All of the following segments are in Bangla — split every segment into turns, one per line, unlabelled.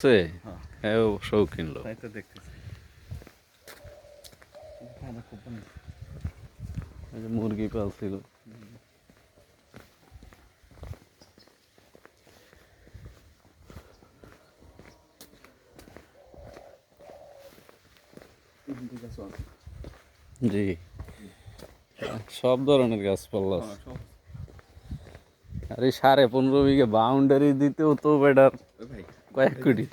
আছে
হ্যাঁ।
শৌখিন লোক
তো দেখতেছি
মুরগি পালছিল জি সব ধরনের গাছপালা আছে আর সাড়ে পনেরো বিঘে বাউন্ডারি দিতেও তো বেটার কয়েক কোটি।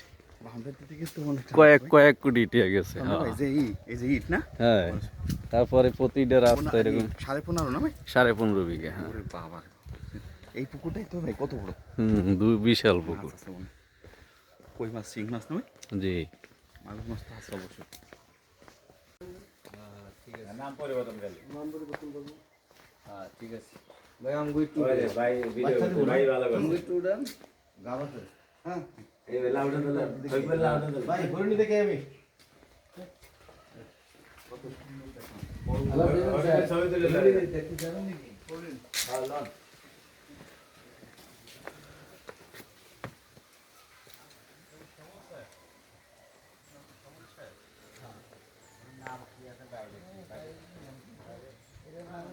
কয়েক কয়েক কোটি টিয়া গেছে হ্যাঁ।
যে ই এই যে ইট না?
হ্যাঁ। তারপরে প্রতিটা রাস্তা এরকম
সাড়ে পনেরো না ভাই?
সাড়ে পনেরো বিঘে হ্যাঁ।
বাবা। এই পুকুরটাই তো ভাই কত বড়?
হুম দুই বিশাল পুকুর।
হয়। কই মাছ শিং মাছ না ভাই?
জি।
মাগুর মাছ তো আছে অবশ্যই
নাম পরিবর্তন করলে। হ্যাঁ ঠিক আছে।
ভাই আমি
ভাই ভিডিও ভাই ভালো করে।
গুই টু ডান গাবাতে হ্যাঁ। নাম
কি আছে
বাইরে বাইরে এটা
ভালো